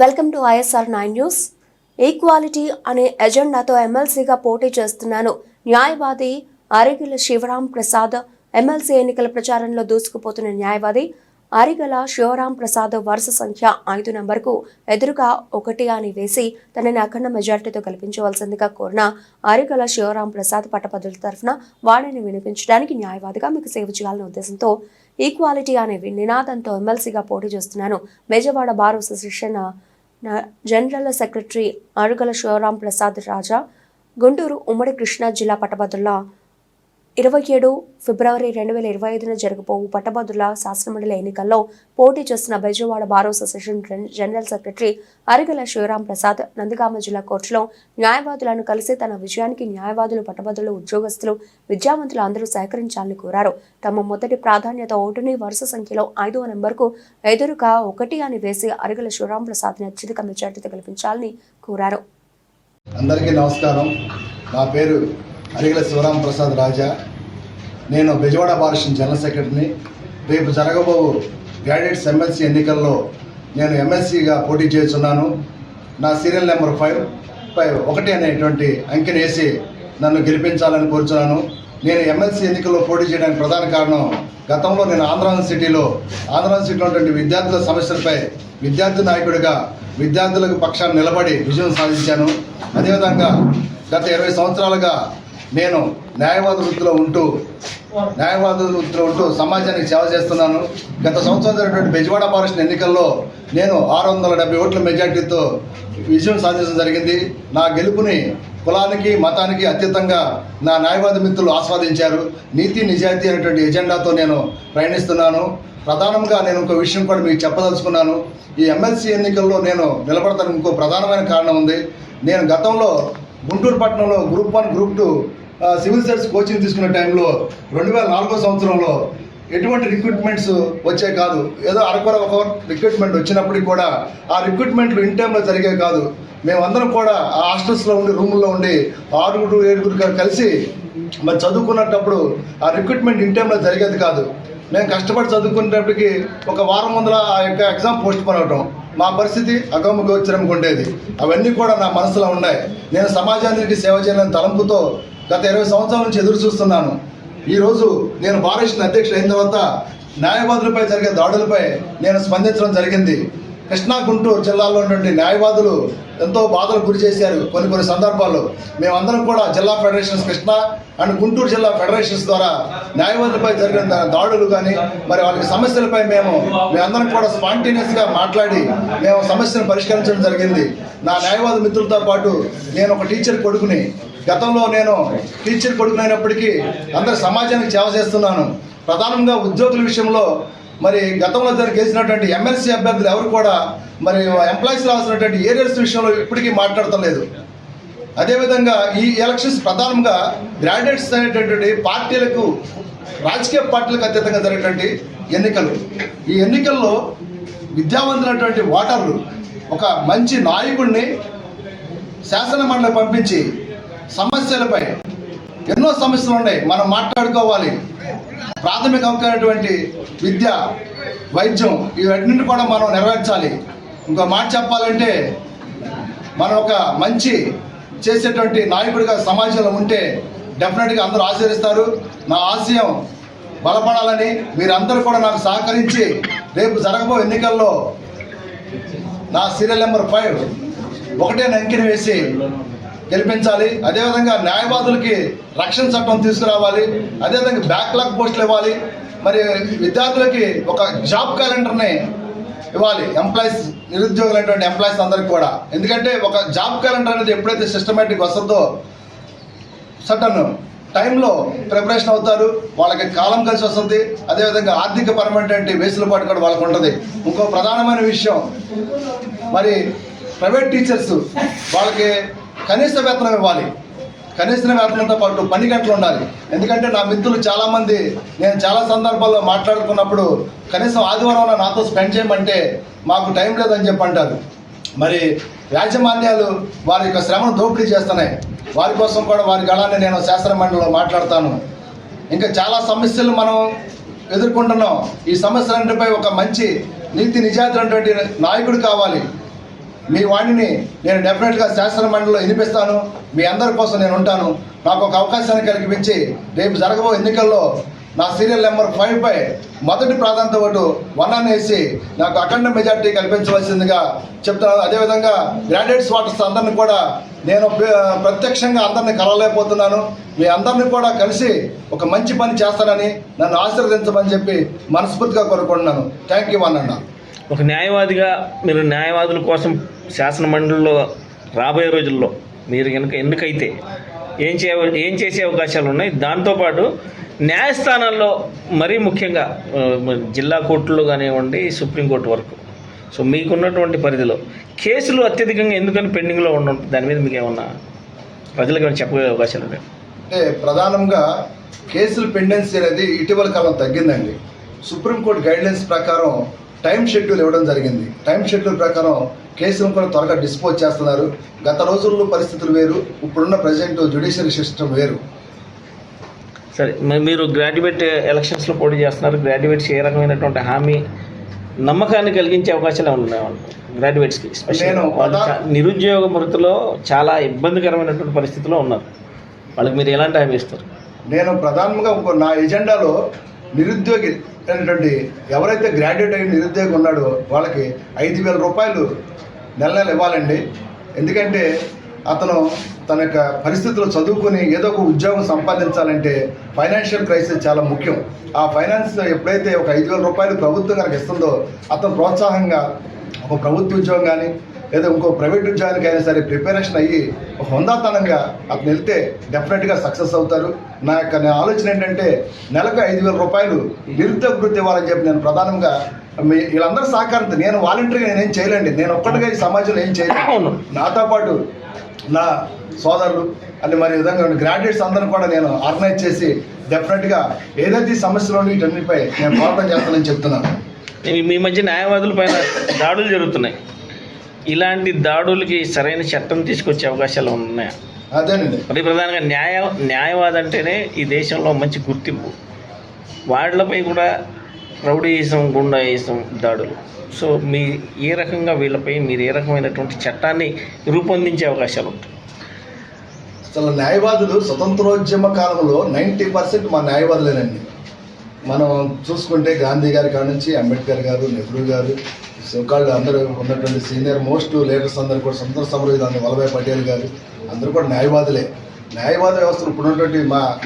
Welcome to ISR nine news. Equality అనే ఎజెండాతో ఎమ్మెల్సీగా పోటీ చేస్తున్నాను. న్యాయవాది అరిగిల శివరాం ప్రసాద్ ఎమ్మెల్సీ ఎన్నికల ప్రచారంలో దూసుకుపోతున్న న్యాయవాది అరిగల శివరాం ప్రసాద్ వరుస సంఖ్య ఐదు నంబర్కు ఎదురుగా ఒకటి అని వేసి తనని అఖండ మెజార్టీతో గెలిపించవలసిందిగా కోరిన అరిగల శివరాం ప్రసాద్ పట్టభద్రుల తరఫున వాణిని వినిపించడానికి న్యాయవాదిగా మీకు సేవ చేయాలనే ఉద్దేశంతో ఈక్వాలిటీ అనే నినాదంతో ఎమ్మెల్సీగా పోటీ చేస్తున్నాను. Bezawada bar association general secretary Arugala Sivaram Prasad Raja Guntur ఉమ్మడి కృష్ణా జిల్లా పట్టభద్రుల ఇరవై ఏడు ఫిబ్రవరి రెండు వేల ఇరవై ఐదున జరగబోవు పట్టభద్రుల శాసనమండలి ఎన్నికల్లో పోటీ చేస్తున్న Bezawada bar association general secretary Arigala Sivaram Prasad Nandigama జిల్లా కోర్టులో న్యాయవాదులను కలిసి తన విజయానికి న్యాయవాదులు పట్టభద్రులు ఉద్యోగస్తులు విద్యావంతులు అందరూ సహకరించాలని కోరారు. తమ మొదటి ప్రాధాన్యత ఓటుని వరుస సంఖ్యలో ఐదవ నెంబర్కు ఎదురుగా ఒకటి అని వేసి అరిగల శివరాం ప్రసాద్ని అత్యధిక మెజార్టీతో గెలిపించాలని కోరారు. అందరికీ నమస్కారం. నా పేరు అడిగల శివరాం ప్రసాద్ రాజా నేను బెజవాడ బారిషన్ జనరల్ సెక్రటరీని. రేపు జరగబో గ్రాడ్యుయేట్స్ ఎమ్మెల్సీ ఎన్నికల్లో నేను ఎమ్మెల్సీగా పోటీ చేస్తున్నాను. నా సీరియల్ నెంబర్ ఫైవ్ ఫైవ్ ఒకటి అనేటువంటి అంకెని వేసి నన్ను గెలిపించాలని కోరుచున్నాను. నేను ఎమ్మెల్సీ ఎన్నికల్లో పోటీ చేయడానికి ప్రధాన కారణం గతంలో నేను ఆంధ్ర సిటీలో ఆంధ్రాన్ సిటీలో ఉన్నటువంటి విద్యార్థుల సమస్యలపై విద్యార్థి నాయకుడిగా విద్యార్థులకు పక్షాన్ని నిలబడి విజయం సాధించాను. అదేవిధంగా గత ఇరవై సంవత్సరాలుగా నేను న్యాయవాద వృత్తిలో ఉంటూ న్యాయవాద వృత్తిలో ఉంటూ సమాజానికి సేవ చేస్తున్నాను. గత సంవత్సరం జరిగినటువంటి బెజవాడ ఫారెస్ట్ ఎన్నికల్లో నేను ఆరు వందల డెబ్బై ఓట్ల మెజార్టీతో విజయం సాధించడం జరిగింది. నా గెలుపుని కులానికి మతానికి అత్యంతంగా నా న్యాయవాద మిత్రులు ఆస్వాదించారు. నీతి నిజాయితీ అనేటువంటి ఎజెండాతో నేను ప్రయాణిస్తున్నాను. ప్రధానంగా నేను ఇంకో విషయం కూడా మీకు చెప్పదలుచుకున్నాను. ఈ ఎమ్మెల్సీ ఎన్నికల్లో నేను నిలబడతానికి ఇంకో ప్రధానమైన కారణం ఉంది. నేను గతంలో గుంటూరు పట్టణంలో group one group two civil service coaching తీసుకునే టైంలో రెండు వేల నాలుగో సంవత్సరంలో ఎటువంటి రిక్రూట్మెంట్స్ వచ్చే కాదు. ఏదో అరకొర ఒక రిక్రూట్మెంట్ వచ్చినప్పటికి కూడా ఆ రిక్రూట్మెంట్లు ఇన్ టైంలో జరిగే కాదు. మేమందరం కూడా ఆ హాస్టల్స్లో ఉండి రూముల్లో ఉండి ఆరుగురు ఏడుగురు కలిసి మరి చదువుకున్నప్పుడు ఆ రిక్రూట్మెంట్ ఇన్ టైంలో జరిగేది కాదు. మేము కష్టపడి చదువుకునేటప్పటికి ఒక వారం ముందర ఆ యొక్క ఎగ్జామ్ పోస్ట్ పోన్ అవటం. మా పరిస్థితి అగమగోచరంగా ఉండేది. అవన్నీ కూడా నా మనసులో ఉన్నాయి. నేను సమాజానికి సేవ చేయాలని తలంపుతో గత ఇరవై సంవత్సరాల నుంచి ఎదురు చూస్తున్నాను. ఈరోజు నేను భారతదేశ అధ్యక్షుడు అయిన తర్వాత న్యాయవాదులపై జరిగే దాడులపై నేను స్పందించడం జరిగింది. కృష్ణా గుంటూరు జిల్లాలో ఉన్నటువంటి న్యాయవాదులు ఎంతో బాధలు గురి చేశారు కొన్ని కొన్ని సందర్భాల్లో. మేమందరం కూడా జిల్లా ఫెడరేషన్స్ కృష్ణా అండ్ గుంటూరు జిల్లా ఫెడరేషన్స్ ద్వారా న్యాయవాదులపై జరిగిన దాడులు కానీ మరి వాళ్ళకి సమస్యలపై మేము మేమందరం కూడా స్పాంటేనియస్గా మాట్లాడి మేము సమస్యను పరిష్కరించడం జరిగింది. నా న్యాయవాద మిత్రులతో పాటు నేను ఒక టీచర్ కొడుకుని గతంలో నేను టీచర్ కొడుకునైనప్పటికీ అందరు సమాజానికి సేవ చేస్తున్నాను. ప్రధానంగా ఉద్యోగుల విషయంలో మరి గతంలో జరిగి గెలిచినటువంటి ఎమ్మెల్సీ అభ్యర్థులు ఎవరు కూడా మరి ఎంప్లాయీస్ రాసినటువంటి ఏరియర్స్ విషయంలో ఇప్పటికీ మాట్లాడతలేదు. అదేవిధంగా ఈ ఎలక్షన్స్ ప్రధానంగా గ్రాడ్యుయేట్స్ అనేటటువంటి పార్టీలకు రాజకీయ పార్టీలకు అత్యధికంగా జరిగేటువంటి ఎన్నికలు. ఈ ఎన్నికల్లో విద్యావంతులైనటువంటి ఓటర్లు ఒక మంచి నాయకుడిని శాసనమండలి పంపించి సమస్యలపై ఎన్నో సమస్యలు ఉన్నాయి. మనం మాట్లాడుకోవాలి. ప్రాథమికమైనటువంటి విద్య వైద్యం ఇవన్నింటి కూడా మనం నెరవేర్చాలి. ఇంకో మాట చెప్పాలంటే మనం ఒక మంచి చేసేటువంటి నాయకుడిగా సమాజంలో ఉంటే డెఫినెట్గా అందరూ ఆశీర్వదిస్తారు. నా ఆశయం బలపడాలని మీరందరూ కూడా నాకు సహకరించి రేపు జరగబో ఎన్నికల్లో నా సీరియల్ నెంబర్ ఫైవ్ ఒకటే అంకెని వేసి గెలిపించాలి. అదేవిధంగా న్యాయవాదులకి రక్షణ చట్టం తీసుకురావాలి. అదేవిధంగా బ్యాక్లాగ్ పోస్టులు ఇవ్వాలి. మరి విద్యార్థులకి ఒక జాబ్ క్యాలెండర్ని ఇవ్వాలి. ఎంప్లాయీస్ నిరుద్యోగులైనటువంటి ఎంప్లాయీస్ అందరికి కూడా. ఎందుకంటే ఒక జాబ్ క్యాలెండర్ అనేది ఎప్పుడైతే సిస్టమేటిక్ వస్తుందో సటన్ టైంలో ప్రిపరేషన్ అవుతారు. వాళ్ళకి కాలం కలిసి వస్తుంది. అదేవిధంగా ఆర్థిక పరమైనటువంటి వేసులుబాటు కూడా వాళ్ళకు ఉంటుంది. ఇంకో ప్రధానమైన విషయం మరి ప్రైవేట్ టీచర్స్ వాళ్ళకి కనీస వేతనం ఇవ్వాలి. కనీస వేతనంతో పాటు పని గంటలు ఉండాలి. ఎందుకంటే నా మిత్రులు చాలామంది నేను చాలా సందర్భాల్లో మాట్లాడుకున్నప్పుడు కనీసం ఆదివారం నాతో స్పెండ్ చేయమంటే మాకు టైం లేదని చెప్పి అంటారు. మరి యాజమాన్యాలు వారి యొక్క శ్రమను దోపిడీ చేస్తున్నాయి. వారి కోసం కూడా వారి గళాన్ని నేను శాస్త్ర మండలిలో మాట్లాడతాను. ఇంకా చాలా సమస్యలు మనం ఎదుర్కొంటున్నాం. ఈ సమస్యలన్నిటిపై ఒక మంచి నీతి నిజాయితీ నాయకుడు కావాలి. మీ వాణిని నేను డెఫినెట్గా శాసన మండలిలో వినిపిస్తాను. మీ అందరి కోసం నేను ఉంటాను. నాకు ఒక అవకాశాన్ని కల్పించి రేపు జరగబో ఎన్నికల్లో నా సీరియల్ నెంబర్ ఫైవ్ పై మొదటి ప్రాధాన్యత ఓటు వన్ అనేసి వేసి నాకు అఖండ మెజార్టీ కల్పించవలసిందిగా చెప్తున్నాను. అదేవిధంగా గ్రాడ్యుయేట్స్ వాటర్స్ అందరిని కూడా నేను ప్రత్యక్షంగా అందరిని కలవలేకపోతున్నాను. మీ అందరిని కూడా కలిసి ఒక మంచి పని చేస్తానని నన్ను ఆశీర్వదించమని చెప్పి మనస్ఫూర్తిగా కోరుకుంటున్నాను. థ్యాంక్ యూ అన్న ఒక న్యాయవాదిగా మీరు న్యాయవాదుల కోసం శాసన మండలిలో రాబోయే రోజుల్లో మీరు కనుక ఎన్నికైతే ఏం చేయ ఏం చేసే అవకాశాలు ఉన్నాయి దాంతోపాటు న్యాయస్థానాల్లో మరీ ముఖ్యంగా జిల్లా కోర్టులో కానివ్వండి సుప్రీంకోర్టు వరకు. సో మీకున్నటువంటి పరిధిలో కేసులు అత్యధికంగా ఎందుకని పెండింగ్లో ఉండడం దాని మీద మీకు ఏమన్నా ప్రజలకు ఏమైనా చెప్పే అవకాశాలు ఉన్నాయి? అంటే ప్రధానంగా కేసులు పెండెన్సీ అనేది ఇటీవల కాలం తగ్గిందండి. సుప్రీంకోర్టు గైడ్లైన్స్ ప్రకారం టైం షెడ్యూల్ ఇవ్వడం జరిగింది. టైం షెడ్యూల్ ప్రకారం కేసులను కూడా త్వరగా డిస్పోజ్ చేస్తున్నారు. గత రోజుల్లో పరిస్థితులు వేరు. ఇప్పుడున్న ప్రజెంట్ జ్యుడిషియరీ సిస్టమ్ వేరు. సరే మరి గ్రాడ్యుయేట్ ఎలక్షన్స్లో పోటీ చేస్తున్నారు. గ్రాడ్యుయేట్స్ ఏ రకమైనటువంటి హామీ నమ్మకాన్ని కలిగించే అవకాశాలు ఉన్నాయి? గ్రాడ్యుయేట్స్కి నేను నిరుద్యోగ మృతిలో చాలా ఇబ్బందికరమైనటువంటి పరిస్థితిలో ఉన్నారు. వాళ్ళకి మీరు ఎలాంటి హామీ ఇస్తారు? నేను ప్రధానంగా నా ఎజెండాలో నిరుద్యోగి అనేటువంటి ఎవరైతే గ్రాడ్యుయేట్ అయిన నిరుద్యోగి ఉన్నాడో వాళ్ళకి ఐదు వేల రూపాయలు నెల నెల ఇవ్వాలండి. ఎందుకంటే అతను తన యొక్క పరిస్థితులు చదువుకుని ఏదో ఒక ఉద్యోగం సంపాదించాలంటే ఫైనాన్షియల్ క్రైసిస్ చాలా ముఖ్యం. ఆ ఫైనాన్స్ ఎప్పుడైతే ఒక ఐదు వేల రూపాయలు ప్రభుత్వం కనుక ఇస్తుందో అతను ప్రోత్సాహంగా ఒక ప్రభుత్వ ఉద్యోగం కానీ లేదా ఇంకో ప్రైవేట్ ఉద్యోగానికి అయినా సరే ప్రిపరేషన్ అయ్యి ఒక హుందాతనంగా అతను వెళ్తే డెఫినెట్గా సక్సెస్ అవుతారు. నా యొక్క నా ఆలోచన ఏంటంటే నెలకు ఐదు వేల రూపాయలు నిరుద్యోగ వృత్తి ఇవ్వాలని చెప్పి నేను ప్రధానంగా మీ వీళ్ళందరూ సహకారంతో నేను వాలంటీర్గా నేనేం చేయలేండి. నేను ఒక్కటిగా ఈ సమాజంలో ఏం చేయలేను. నాతో పాటు నా సోదరులు అంటే మరి విధంగా గ్రాడ్యుయేట్స్ అందరిని కూడా నేను ఆర్గనైజ్ చేసి డెఫినెట్గా ఏదైతే ఈ సమస్యలు వీటన్నిటిపై నేను పోరాటం చేస్తానని చెప్తున్నాను. ఈ- మీ మధ్య న్యాయవాదుల పైన దాడులు జరుగుతున్నాయి. ఇలాంటి దాడులకి సరైన చట్టం తీసుకొచ్చే అవకాశాలు ఉన్నాయా? అదేనండి. మరి ప్రధానంగా న్యాయ న్యాయవాది అంటేనే ఈ దేశంలో మంచి గుర్తింపు. వాళ్ళపై కూడా రౌడీయిజం గుండాయిజం దాడులు. సో మీ ఏ రకంగా వీళ్ళపై మీరు ఏ రకమైనటువంటి చట్టాన్ని రూపొందించే అవకాశాలు ఉంటాయి? అసలు న్యాయవాదులు స్వతంత్రోద్యమ కాలంలో నైంటీ పర్సెంట్ మా న్యాయవాదులేనండి. మనం చూసుకుంటే గాంధీ గారి కాడ నుంచి అంబేద్కర్ గారు నెహ్రూ గారు సోకాళ్ళు అందరూ ఉన్నటువంటి సీనియర్ మోస్ట్ లీడర్స్ అందరూ కూడా స్వతంత్ర సమరయోధులు వల్లభాయ్ పటేల్ గారు అందరూ కూడా న్యాయవాదులే. న్యాయవాద వ్యవస్థలు ఇప్పుడు ఉన్నటువంటి మా